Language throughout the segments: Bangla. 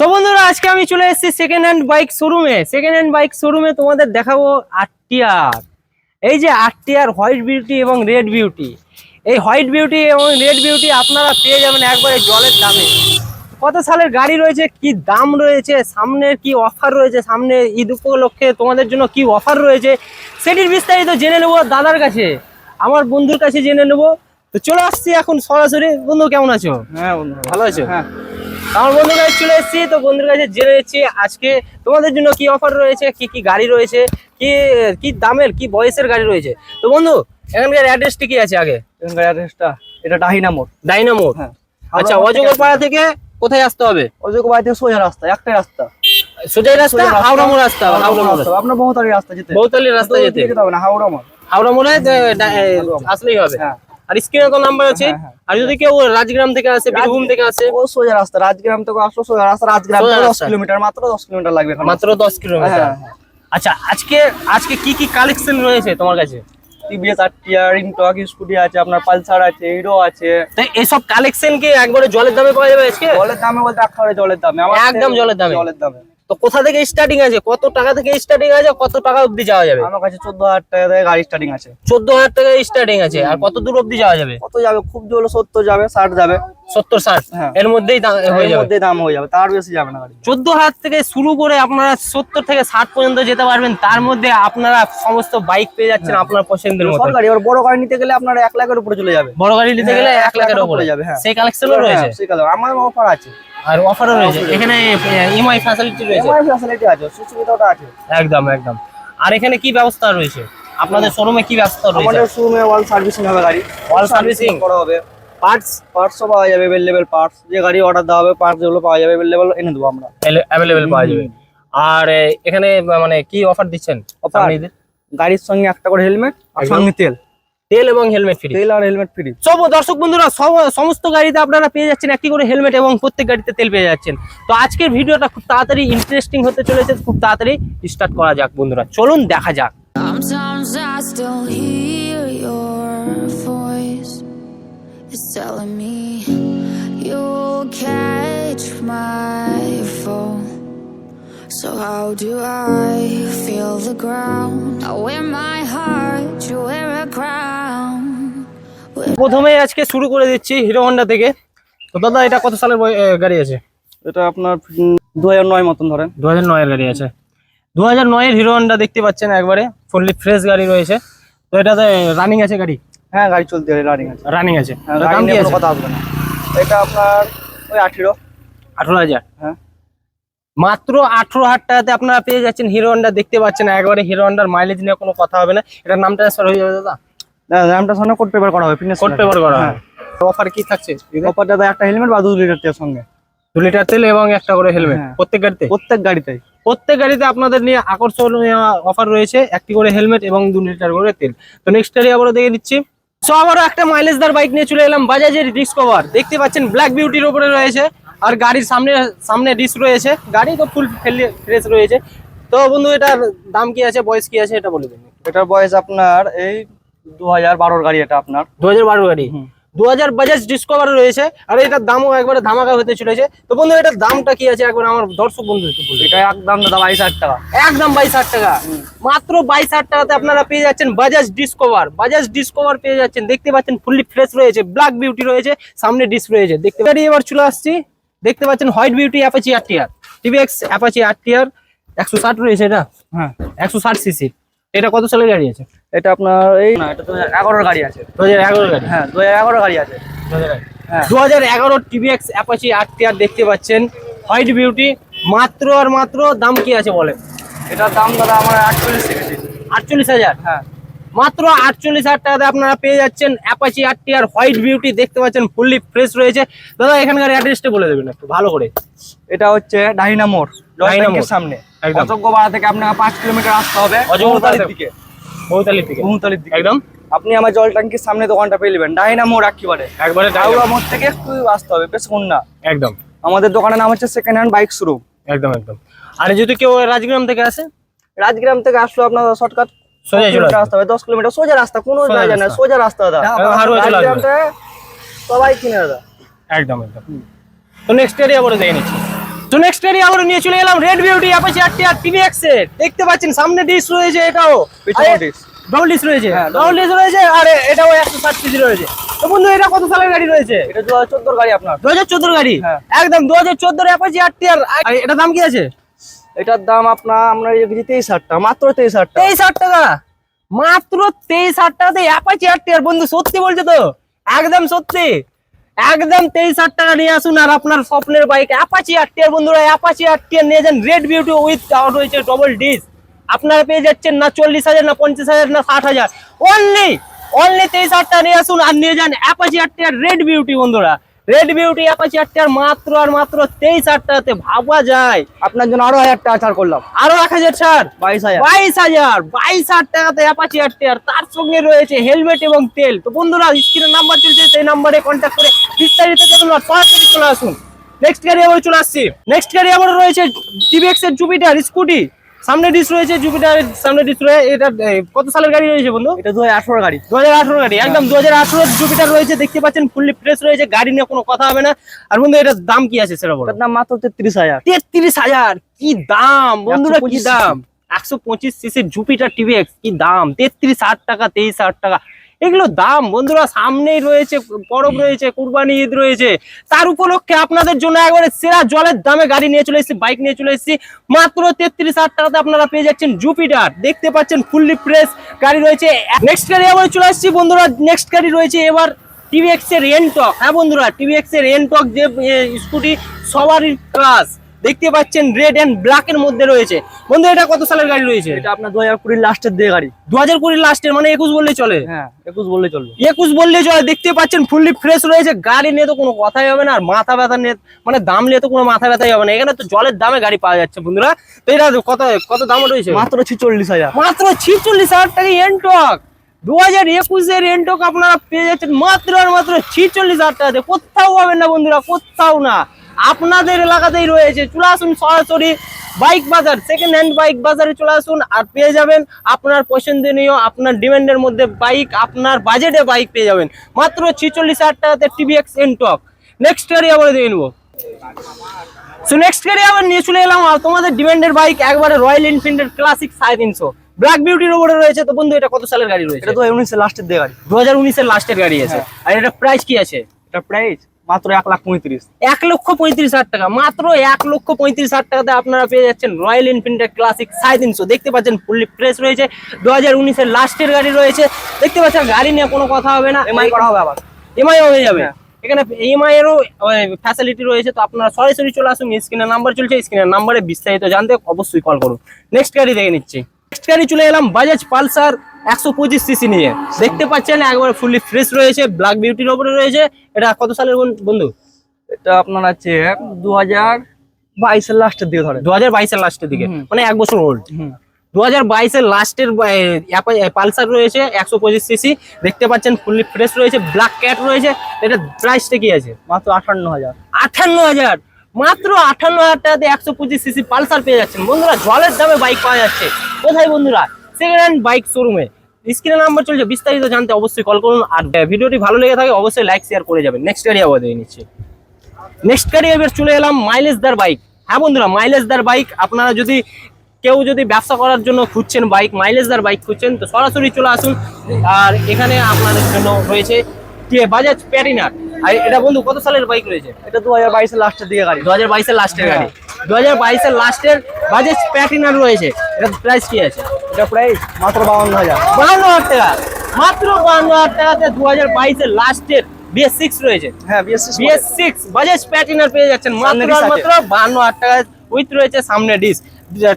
সো বন্ধুরা আজকে আমি চলে এসেছি সেকেন্ড হ্যান্ড বাইক শোরুমে সেকেন্ড হ্যান্ড বাইক শোরুমে তোমাদের দেখাবো আরটিআর এই যে আরটিআর হোয়াইট বিউটি এবং রেড বিউটি এই হোয়াইট বিউটি এবং রেড বিউটি আপনারা পেয়ে যাবেন একবারে জলের দামে। কত সালের গাড়ি রয়েছে কি দাম রয়েছে সামনের কি অফার রয়েছে সামনে ঈদ উপলক্ষে তোমাদের জন্য কি অফার রয়েছে সেটির বিস্তারিত জেনে নেব দাদার কাছে। আমার বন্ধুর কাছে জেনে নেব। তো চলে আসছি এখন সরাসরি। বন্ধু কেমন আছো? হ্যাঁ বন্ধু। ভালো আছো? হ্যাঁ। আমার বন্ধুর কাছে চলে এসেছি তো বন্ধুর কাছে জেনে নিচ্ছি আজকে তোমাদের জন্য কি অফার রয়েছে কি কি গাড়ি রয়েছে কি কি দামের কি বয়সের গাড়ি রয়েছে। তো বন্ধু এখানকার অ্যাড্রেসটি কি আছে আগে? এখানকার অ্যাড্রেসটা এটা ডাহিনা মোড়। ডাইনামো হ্যাঁ। আচ্ছা অজগর পাড়া থেকে কোথায় আসতে হবে? অযোগ্য থেকে সোজা রাস্তা একটাই রাস্তা। রাস্তা? সোজা রাস্তা। হাওড়া মোড় হবে হাওড়া মোড় রাস্তা। আপনার বহুতারি রাস্তা যেতে। বৌতালির রাস্তা যেতে। যেতে হবে না হাওড়া মোড়। হাওড়া মোড়ে। আসলেই হবে। হ্যাঁ। আর স্ক্রিনে তো নাম্বার আছে? হ্যাঁ, হ্যাঁ। আর যদি কেউ রাজগ্রাম থেকে আসে বীরভূম থেকে আসে? ও সোজা রাস্তা রাজগ্রাম থেকে আসলো সোজা রাস্তা রাজগ্রাম সোজা থেকে দশ রাস্তা। কিলোমিটার মাত্র দশ কিলোমিটার লাগবে মাত্র দশ কিলোমিটার। হ্যাঁ। আচ্ছা আজকে আজকে কি কি কালেকশন রয়েছে তোমার কাছে? টিভিএস আরটিআর ইনটক স্কুটি আছে আপনার পালসার আছে হিরো আছে। তো এইসব কালেকশন কি একবারে জলের দামে পাওয়া যাবে আজকে? জলের দামে বলতে একেবারে জলের দামে। একদম জলের দামে? জলের দামে। তো কোথা থেকে স্টার্টিং আছে? কত টাকা থেকে স্টার্টিং আছে? কত টাকা অবধি যাওয়া যাবে? আমার কাছে চোদ্দ হাজার টাকা থেকে গাড়ি স্টার্টিং আছে। চোদ্দ হাজার টাকা স্টার্টিং আছে। আর কত দূর অবধি যাওয়া যাবে? কত যাবে? খুব জোর সত্তর যাবে ষাট যাবে। সত্তর ষাট? হ্যাঁ। এর মধ্যেই দাম- হয়ে যাবে। মধ্যে দাম হয়ে যাবে তার বেশি যাবে না গাড়ি। চোদ্দ হাজার থেকে শুরু করে আপনারা সত্তর থেকে ষাট পর্যন্ত যেতে পারবেন। তার মধ্যে আপনারা সমস্ত বাইক পেয়ে যাচ্ছেন আপনার পছন্দের মতো সরকারি এবার বড় গাড়ি নিতে গেলে আপনার এক লাখের উপরে চলে যাবে। বড় গাড়ি নিতে গেলে হ্যাঁ, এক লাখের উপরে। যাবে, হ্যাঁ। সেই কালেকশনও রয়েছে হ্যাঁ, সেই কথা। আমার অফার আছে। আর অফারও রয়েছে। এখানে ইএমআই ফ্যাসিলিটি রয়েছে। এমআই ফ্যাসিলিটি আছে সুবিধাটা আছে। একদম একদম। আর এখানে কি ব্যবস্থা রয়েছে? আপনাদের শোরুমে কি ব্যবস্থা রয়েছে? আমাদের শোরুমে ওয়াল সার্ভিসিং হবে গাড়ি। All servicing? করা হবে। পার্টস পার্টসও পাওয়া যাবে অ্যাভেলেবেল পার্টস যে গাড়ি অর্ডার দেওয়া হবে পার্টস যেগুলো পাওয়া যাবে অ্যাভেলেবেল এনে দেবো আমরা। অ্যাভেলেবেল পাওয়া যাবে। আর এখানে মানে কি অফার দিচ্ছেন গাড়ির সঙ্গে একটা করে হেলমেট আর সঙ্গে তেল। তেল এবং হেলমেট ফ্রি তেল আর হেলমেট ফ্রি সব দর্শক বন্ধুরা সব সমস্ত গাড়িতে আপনারা পেয়ে যাচ্ছেন একটি করে হেলমেট এবং প্রত্যেক গাড়িতে তেল পেয়ে যাচ্ছেন তো আজকের ভিডিওটা খুব তাড়াতাড়ি ইন্টারেস্টিং হতে চলেছে খুব তাড়াতাড়ি স্টার্ট করা যাক বন্ধুরা চলুন দেখা যাক Sometimes I still hear your voice. It's telling me you'll catch my. So how do I feel the ground? I wear my heart, you wear a crown. প্রথমে আজকে শুরু করে দিচ্ছি হিরো হন্ডা থেকে। তো দাদা এটা কত সালের গাড়ি আছে? এটা আপনার দু হাজার নয় মতন ধরেন। দু হাজার নয়ের গাড়ি আছে। দু হাজার নয়ের হিরো হন্ডা দেখতে পাচ্ছেন একবারে ফুললি ফ্রেশ গাড়ি রয়েছে। তো এটাতে রানিং আছে গাড়ি? হ্যাঁ গাড়ি চলতে হবে রানিং আছে। রানিং আছে। হ্যাঁ, দাম কি আছে? কথা আসবে না। এটা আপনার ওই আঠেরো। আঠেরো হাজার। হ্যাঁ। মাত্র আঠারো হাজার টাকাতে আপনারা পেয়ে যাচ্ছেন হিরো হন্ডা দেখতে পাচ্ছেন একবারে হিরো হন্ডার মাইলেজ নিয়ে কোনো কথা হবে না। এটার নাম ট্রান্সফার হয়ে যাবে দাদা? কোড পেপার করা হবে কোড পেপার করা হয়। অফার কি থাকছে? অফার দাদা একটা হেলমেট বা দু লিটার তেল সঙ্গে। দু লিটার তেল এবং একটা করে হেলমেট হ্যাঁ। প্রত্যেক গাড়িতে? প্রত্যেক প্রত্যেক গাড়িতে আপনাদের নিয়ে আকর্ষণীয় অফার রয়েছে একটি করে হেলমেট এবং দু লিটার করে তেল। তো নেক্সট গাড়ি আবারও দেখে দিচ্ছি সো আবারও একটা মাইলেজদার বাইক নিয়ে চলে এলাম বাজাজের ডিসকভার দেখতে পাচ্ছেন ব্ল্যাক বিউটির উপরে রয়েছে। আর গাড়ির সামনে সামনে ডিস্ক রয়েছে। গাড়ি তো ফুল ফ্রেশ রয়েছে। তো বন্ধু এটার দাম কি আছে? বয়স কি আছে? এটা বলে দিন। এটার বয়স আপনার এই দু হাজার বারোর গাড়ি এটা আপনার। দু হাজার বারো গাড়ি। দু হাজার বাজাজ ডিসকভার রয়েছে আর এটার দামও একবারে ধামাকা হতে চলেছে। তো বন্ধু এটার দামটা কি আছে? একবার আমার দর্শক বন্ধু এটা একদম দাদা বাইশ হাজার টাকা। একদম বাইশ হাজার টাকা। মাত্র বাইশ হাজার টাকাতে আপনারা পেয়ে যাচ্ছেন বাজাজ ডিসকভার বাজাজ ডিসকভার পেয়ে যাচ্ছেন। দেখতে পাচ্ছেন ফুললি ফ্রেশ রয়েছে ব্ল্যাক বিউটি রয়েছে সামনে ডিস্ক রয়েছে। দেখতে পারি এবার চলে আসছি দেখতে পাচ্ছেন white beauty Apache R TR TVS Apache R TR একশো ষাট রয়েছে এটা? হ্যাঁ। একশো ষাট সিসি এটা কত সালের গাড়ি আছে? এটা আপনার এই না এটা দু হাজার এগারোর গাড়ি আছে। দু হাজার এগারো গাড়ি। হ্যাঁ দু হাজার এগারো গাড়ি আছে। দু হাজার এগারো টিভিএক্স অ্যাপাচি আর টিআর দেখতে পাচ্ছেন। হোয়াইট বিউটি মাত্র আর মাত্র দাম কি আছে বলেন? এটার দাম দাদা আমার আটচল্লিশ আটচল্লিশ হাজার? হ্যাঁ। মাত্র আটচল্লিশ হাজার টাকাতে আপনারা পেয়ে যাচ্ছেন Apache R TR white beauty দেখতে পাচ্ছেন ফুললি ফ্রেশ রয়েছে। দাদা এখানকার অ্যাড্রেসটা বলে দেবেন একটু ভালো করে। এটা হচ্ছে ডাহিনা মোড় সামনে। একদম। অযোগ্যপাড়া থেকে আপনাকে পাঁচ কিলোমিটার আসতে হবে অযোগ্যপাড়া দিকে। বহুতালির থেকে বহুতালির দিকে। একদম। আপনি আমার জল ট্যাঙ্কির সামনে দোকানটা পেয়ে নেবেন। ডাহিনা মোড় একেবারে একবারে ডাউলা মোড় থেকে একটু আসতে হবে বেশক্ষণ না একদম। আমাদের দোকানের নাম হচ্ছে সেকেন্ড হ্যান্ড বাইক শোরুম একদম একদম। আর যদি কেউ রাজগ্রাম থেকে আসে? রাজগ্রাম থেকে আসলো আপনার শর্টকাট সোজা চলে কিলোমিটার সোজা রাস্তা কোনো জায়গা না সোজা রাস্তা দাদা। রাজগ্রামটা সবাই কিনে দাদা। একদম একদম। তো নেক্সট এরিয়া বলে দেখে নিচ্ছি। তো নেক্সট গাড়ি আমরা নিয়ে চলে এলাম red beauty Apache R TR দেখতে পাচ্ছেন সামনে ডিস রয়েছে এটাও। পিছনে disc। ডবল ডিশ রয়েছে। হ্যাঁ, double ডবল রয়েছে আর এটাও রয়েছে। তো বন্ধু এটা কত সালের গাড়ি রয়েছে? এটা গাড়ি আপনার। দু হাজার চোদ্দোর গাড়ি? হ্যাঁ। একদম অ্যাপাচি আর টিআর এটা দাম কি আছে? এটার দাম আপনার, আমরা রেখেছি তেইশ হাজার টাকা মাত্র তেইশ হাজার তেইশ হাজার টাকা? মাত্র তেইশ হাজার টাকাতে অ্যাপাচি আর টিআর বন্ধু, সত্যি বলছে তো? একদম সত্যি। একদম তেইশ হাজার টাকা নিয়ে আসুন আর আপনার স্বপ্নের বাইক অ্যাপাচি আর টিআর বন্ধুরা অ্যাপাচি আর টিআর নিয়ে যান। রেড বিউটি উইথ রয়েছে ডবল ডিস আপনারা পেয়ে যাচ্ছেন না চল্লিশ হাজার, না পঞ্চাশ হাজার, না ষাট হাজার। অনলি অনলি তেইশ হাজার টাকা নিয়ে আসুন আর নিয়ে যান Apache R TR red beauty বন্ধুরা। Red beauty Apache R TR মাত্র আর মাত্র তেইশ হাজার ভাবা যায়। আপনার জন্য আরও হাজার টাকা ছাড় করলাম। আরও এক হাজার ছাড়? বাইশ হাজার। বাইশ হাজার বাইশ হাজার টাকাতে অ্যাপাচি আর টিয়ার তার সঙ্গে রয়েছে হেলমেট এবং তেল তো বন্ধুরা স্ক্রিনের নাম্বার চলছে সেই নাম্বারে কন্ট্যাক্ট করে বিস্তারিত সরাসরি চলে আসুন। নেক্সট গাড়ি আবার চলে আসছি। নেক্সট গাড়ি আবার রয়েছে টিভিএক্স এর জুপিটার স্কুটি সামনে ডিস রয়েছে জুপিটার সামনে ডিস রয়েছে এটা কত সালের গাড়ি রয়েছে বন্ধু? এটা দু হাজার আঠারো গাড়ি। দু হাজার আঠারো গাড়ি একদম দু হাজার আঠারো জুপিটার রয়েছে দেখতে পাচ্ছেন ফুললি ফ্রেশ রয়েছে গাড়ি নিয়ে কোনো কথা হবে না। আর বন্ধু এটার দাম কি আছে সেটা বলো? দাম মাত্র তেত্রিশ হাজার। তেত্রিশ হাজার কি দাম? বন্ধুরা কি দাম? একশো পঁচিশ সিসির জুপিটার টিভিএক্স কি দাম? তেত্রিশ হাজার টাকা তেইশ হাজার টাকা। এগুলো দাম বন্ধুরা সামনেই রয়েছে পরব রয়েছে কুরবানি ঈদ রয়েছে। তার উপলক্ষে আপনাদের জন্য একবারে সেরা জলের দামে গাড়ি নিয়ে চলে এসেছি বাইক নিয়ে চলে এসেছি। মাত্র তেত্রিশ হাজার টাকাতে আপনারা পেয়ে যাচ্ছেন জুপিটার। দেখতে পাচ্ছেন ফুললি ফ্রেশ গাড়ি রয়েছে। নেক্সট গাড়ি আবার চলে আসছি বন্ধুরা নেক্সট গাড়ি রয়েছে এবার টিভিএক্স এর এনটক হ্যাঁ বন্ধুরা টিভিএক্স এর এনটক যে এ, স্কুটি সবারই ক্লাস দেখতে পাচ্ছেন রেড এন্ড ব্ল্যাক এর মধ্যে রয়েছে। বন্ধু এটা কত সালের গাড়ি রয়েছে? এটা আপনার দু হাজার কুড়ির লাস্টের দিয়ে গাড়ি। দু হাজার কুড়ি লাস্টের মানে একুশ বললে চলে। হ্যাঁ একুশ বললে চলবে। একুশ বললে চলে দেখতে পাচ্ছেন ফুললি ফ্রেশ রয়েছে। গাড়ি নিয়ে তো কোনো কথাই হবে না আর মাথা ব্যথা নিয়ে মানে দাম নিয়ে তো কোনো মাথা ব্যথাই হবে না। এখানে তো জলের দামে গাড়ি পাওয়া যাচ্ছে বন্ধুরা। তো এটা কত কত দাম রয়েছে? মাত্র ছিচল্লিশ হাজার। মাত্র ছিচল্লিশ হাজার টাকা এনটক দু হাজার একুশের এনটক আপনারা পেয়ে যাচ্ছেন মাত্র আর মাত্র ছিচল্লিশ হাজার টাকাতে। কোথাও পাবেন না বন্ধুরা কোথাও না। আপনাদের এলাকাতেই রয়েছে। চলে আসুন সরাসরি বাইক বাজার সেকেন্ড হ্যান্ড বাইক বাজারে চলে আসুন আর পেয়ে যাবেন আপনার পছন্দনীয় আপনার ডিমান্ডের মধ্যে বাইক আপনার বাজেটে বাইক পেয়ে যাবেন। মাত্র ছিচল্লিশ হাজার টাকাতে টিভিএক্স এনটক নেক্সট গাড়ি আবার দিয়ে নেব। সো নেক্সট গাড়ি আবার নিয়ে চলে এলাম। আর তোমাদের ডিমান্ডের বাইক একবারে রয়্যাল এনফিল্ডের ক্লাসিক সাড়ে তিনশো। ব্ল্যাক বিউটির উপরে রয়েছে। তো বন্ধু এটা কত সালের গাড়ি রয়েছে? এটা তো উনিশের লাস্টের দিয়ে গাড়ি। দু হাজার উনিশের লাস্টের গাড়ি আছে। আর এটা প্রাইস কি আছে? এটা প্রাইস মাত্র এক লাখ পঁয়ত্রিশ। এক লক্ষ পঁয়ত্রিশ হাজার টাকা। মাত্র এক লক্ষ পঁয়ত্রিশ হাজার টাকাতে আপনারা পেয়ে যাচ্ছেন রয়্যাল এনফিল্ডের ক্লাসিক সাড়ে তিনশো। দেখতে পাচ্ছেন ফুললি ফ্রেশ রয়েছে। দু হাজার উনিশের লাস্টের গাড়ি রয়েছে। দেখতে পাচ্ছেন গাড়ি নিয়ে কোনো কথা হবে না। এমআই করা হবে আবার। এমআই হয়ে যাবে। হ্যাঁ। এখানে ইএমআই এরও ফ্যাসিলিটি রয়েছে। তো আপনারা সরাসরি চলে আসুন। স্ক্রিনের নাম্বার চলছে। স্ক্রিনের নাম্বারে বিস্তারিত জানতে অবশ্যই কল করুন। নেক্সট গাড়ি দেখে নিচ্ছি। নেক্সট গাড়ি চলে এলাম বাজাজ পালসার একশো পঁচিশ সিসি নিয়ে। দেখতে পাচ্ছেন একবার ফুললি ফ্রেশ রয়েছে ব্ল্যাক বিউটির ওপরে রয়েছে। এটা কত সালের বন- বন্ধু? এটা আপনার আছে দু হাজার বাইশের লাস্টের দিকে ধরে দু হাজার বাইশের লাস্টের দিকে। মানে এক বছর ওল্ড দু হাজার বাইশের লাস্টের পালসার রয়েছে একশো পঁচিশ সিসি দেখতে পাচ্ছেন ফুললি ফ্রেশ রয়েছে ব্ল্যাক ক্যাট রয়েছে। এটা প্রাইসটা কি আছে? মাত্র আটান্ন হাজার আঠান্ন হাজার মাত্র আঠান্ন হাজার টাকাতে একশো পঁচিশ সিসি পালসার পেয়ে যাচ্ছেন। বন্ধুরা জলের দামে বাইক পাওয়া যাচ্ছে। কোথায় বন্ধুরা? সেকেন্ড হ্যান্ড বাইক শোরুমে স্ক্রিনে নাম্বার চলছে বিস্তারিত জানতে অবশ্যই কল করুন। আর ভিডিওটি ভালো লেগে থাকে অবশ্যই লাইক শেয়ার করে যাবেন। নেক্সট গাড়ি আবার দিয়ে নিচ্ছি। নেক্সট গাড়ি এবার চলে এলাম মাইলেজ দার বাইক হ্যাঁ বন্ধুরা মাইলেজ দার বাইক আপনারা যদি কেউ যদি ব্যবসা করার জন্য খুঁজছেন বাইক মাইলেজ দার বাইক খুঁজছেন তো সরাসরি চলে আসুন। আর এখানে আপনাদের জন্য রয়েছে কে? বাজাজ প্যারিনার আর এটা বন্ধু কত সালের বাইক রয়েছে? এটা দু হাজার বাইশের লাস্টের দিকে গাড়ি। দু হাজার বাইশের লাস্টের গাড়ি। দু হাজার বাইশের লাস্টের বাজেট প্যাটিনার রয়েছে। এটা প্রাইস কি আছে? এটা প্রাইস মাত্র বাউন্ন হাজার। বাহান্ন হাজার টাকা। মাত্র বাহান্ন হাজার টাকাতে দু হাজার বাইশের লাস্টের বিএস সিক্স রয়েছে। হ্যাঁ বিএস সিক্স বাজাজ প্যাটিনার পেয়ে যাচ্ছেন। মাত্র। মাত্র বাহান্ন হাজার টাকা উইথ রয়েছে সামনে ডিস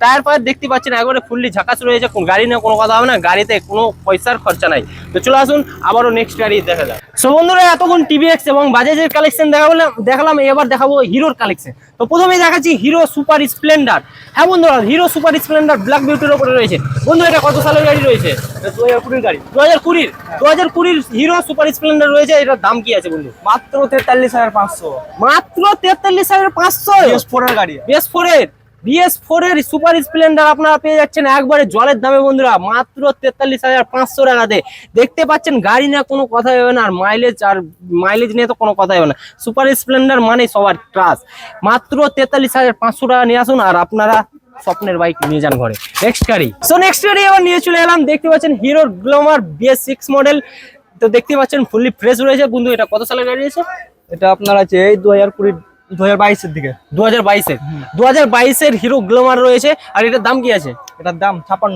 টায়ার ফায়ার দেখতে পাচ্ছেন একবারে ফুললি ঝাকাস রয়েছে কোন গাড়ি নিয়ে কোনো কথা হবে না গাড়িতে কোনো পয়সার খরচা নাই। তো চলে আসুন আবারও নেক্সট গাড়ি দেখা যাক। সো বন্ধুরা এতক্ষণ টিভিএক্স এবং বাজাজের কালেকশন দেখাবলাম দেখালাম এবার দেখাবো হিরোর কালেকশন তো প্রথমেই দেখাচ্ছি হিরো সুপার স্প্লেন্ডার হ্যাঁ বন্ধুরা হিরো সুপার স্প্লেন্ডার ব্ল্যাক বিউটির ওপরে রয়েছে। বন্ধু এটা কত সালের গাড়ি রয়েছে? দু হাজার কুড়ির গাড়ি। দু হাজার কুড়ির। দু হাজার কুড়ির হিরো সুপার স্প্লেন্ডার রয়েছে এটার দাম কি আছে বন্ধু? মাত্র তেতাল্লিশ হাজার পাঁচশো। মাত্র তেতাল্লিশ হাজার পাঁচশো? বিএস ফোরের গাড়ি। বেস ফোরের বিএস ফোর এর সুপার স্প্লেন্ডার আপনারা পেয়ে যাচ্ছেন একবারে জলের দামে বন্ধুরা, মাত্র তেতাল্লিশ হাজার পাঁচশো টাকাতে। দেখতে পাচ্ছেন গাড়ি না কোনো কথা হবে না, আর মাইলেজ আর মাইলেজ নিয়ে তো কোনো কথা হবে না। সুপার স্প্লেন্ডার মানে সবার ট্রাস মাত্র তেতাল্লিশ হাজার পাঁচশো টাকা নিয়ে আসুন, আর আপনারা স্বপ্নের বাইক নিয়ে যান ঘরে। নেক্সট গাড়ি। সো নেক্সট গাড়ি এবার নিয়ে চলে এলাম, দেখতে পাচ্ছেন Hero Glamour BS six model তো দেখতে পাচ্ছেন ফুললি ফ্রেশ রয়েছে। বন্ধু, এটা কত সালের গাড়ি আছে এটা আপনার আছে এই দু হাজার কুড়ি দু হাজার বাইশের দিকে। দু হাজার বাইশের? দু হাজার বাইশের হিরো গ্লোমার রয়েছে আর এটার দাম কি আছে? এটার দাম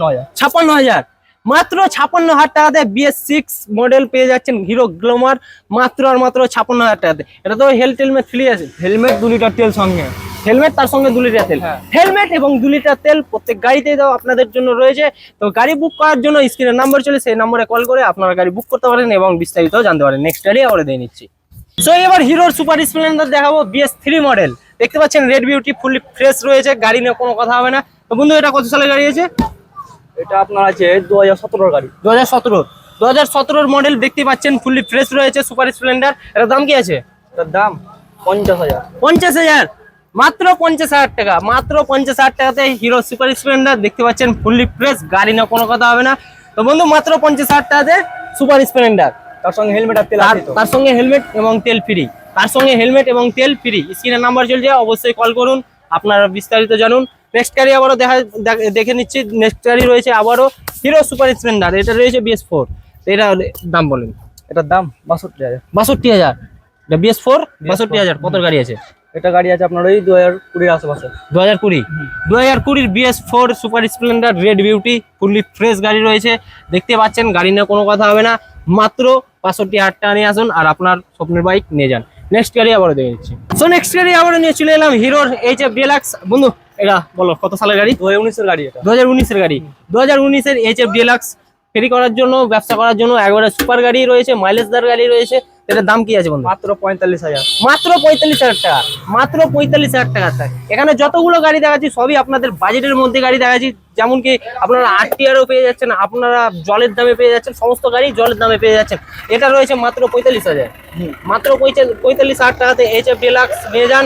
হাজার। ছাপ্পান্ন হাজার। মাত্র ছাপ্পান্ন হাজার টাকাতে বিএস সিক্স মডেল পেয়ে যাচ্ছেন হিরো গ্লোমার মাত্র আর মাত্র হাজার টাকাতে এটা তো হেলথ হেলমেট ফ্রি আছে। হেলমেট দু লিটার তেল সঙ্গে। হেলমেট তার সঙ্গে দু লিটার তেল। হ্যাঁ। হেলমেট এবং দু লিটার তেল প্রত্যেক গাড়িতেই দাও আপনাদের জন্য রয়েছে। তো গাড়ি বুক করার জন্য স্ক্রিনের নাম্বার চলে সেই নম্বরে কল করে আপনারা গাড়ি বুক করতে পারেন এবং বিস্তারিত জানতে পারেন। নেক্সট গাড়ি আবার দিয়ে নিচ্ছি। সো এবার হিরোর সুপার স্প্লেন্ডার দেখাবো বিএস থ্রি মডেল দেখতে পাচ্ছেন রেড বিউটি ফুললি ফ্রেশ রয়েছে গাড়ি নিয়ে কোনো কথা হবে না। তো বন্ধু এটা কত সালের গাড়ি আছে এটা আপনার আছে দু হাজার সতেরোর গাড়ি। দু হাজার সতেরো। দু হাজার সতেরোর মডেল দেখতে পাচ্ছেন ফুললি ফ্রেশ রয়েছে সুপার স্প্লেন্ডার। এটার দাম কি আছে? এটার দাম পঞ্চাশ হাজার। পঞ্চাশ হাজার। মাত্র পঞ্চাশ হাজার টাকা। মাত্র পঞ্চাশ হাজার টাকাতে হিরো সুপার স্প্লেন্ডার। দেখতে পাচ্ছেন ফুললি ফ্রেশ গাড়ি না কোনো কথা হবে না। তো বন্ধু মাত্র পঞ্চাশ হাজার টাকাতে সুপার স্প্লেন্ডার। তার সঙ্গে হেলমেট আর তেল তার সঙ্গে হেলমেট এবং তেল ফ্রি তার সঙ্গে হেলমেট এবং তেল ফ্রি স্ক্রিনের নাম্বার চলছে অবশ্যই কল করুন। আপনারা বিস্তারিত জানুন। নেক্সট গাড়ি আবারও দেখা দেখ- দেখে নিচ্ছি। নেক্সট গাড়ি রয়েছে আবারও হিরো সুপার স্প্লেন্ডার এটা রয়েছে বিএস ফোর এটা দাম বলেন। এটার দাম বাষট্টি হাজার। বাষট্টি হাজার। এটা বিএস ফোর বাষট্টি হাজার। কত গাড়ি আছে? এটা গাড়ি আছে আপনার ওই দু হাজার কুড়ির আশেপাশে। দু হাজার কুড়ি। দু হাজার কুড়ির BS four Super Splendor red beauty fully fresh গাড়ি রয়েছে। দেখতে পাচ্ছেন গাড়ি নিয়ে কোনো কথা হবে না। মাত্র বাষট্টি হাজার টাকা নিয়ে আসুন আর আপনার স্বপ্নের বাইক নিয়ে যান। নেক্সট গাড়ি আবারও দেখে নিচ্ছি। সো নেক্সট গাড়ি আবারও নিয়ে চলে এলাম হিরোর এইচ এফ ডিলাক্স বন্ধু এটা বলো কত সালের গাড়ি? দু হাজার উনিশের গাড়ি এটা। দু হাজার উনিশের গাড়ি। দু হাজার উনিশের এইচ এফ ডিলাক্স ফেরি করার জন্য ব্যবসা করার জন্য একবারে সুপার গাড়ি রয়েছে মাইলেজদার গাড়ি রয়েছে। এটার দাম কি আছে বন্ধু? মাত্র পঁয়তাল্লিশ হাজার। মাত্র পঁয়তাল্লিশ হাজার টাকা। মাত্র পঁয়তাল্লিশ হাজার টাকা স্যার। এখানে যতগুলো গাড়ি দেখাচ্ছি সবই আপনাদের বাজেটের মধ্যে গাড়ি দেখাচ্ছি। যেমন কি আপনারা আট টিয়ারও পেয়ে যাচ্ছেন আপনারা জলের দামে পেয়ে যাচ্ছেন সমস্ত গাড়ি জলের দামে পেয়ে যাচ্ছেন। এটা রয়েছে মাত্র পঁয়তাল্লিশ হাজার। মাত্র পঁয়তাল্লিশ হাজার টাকাতে এইচ এফ ডিলাক্স নিয়ে যান।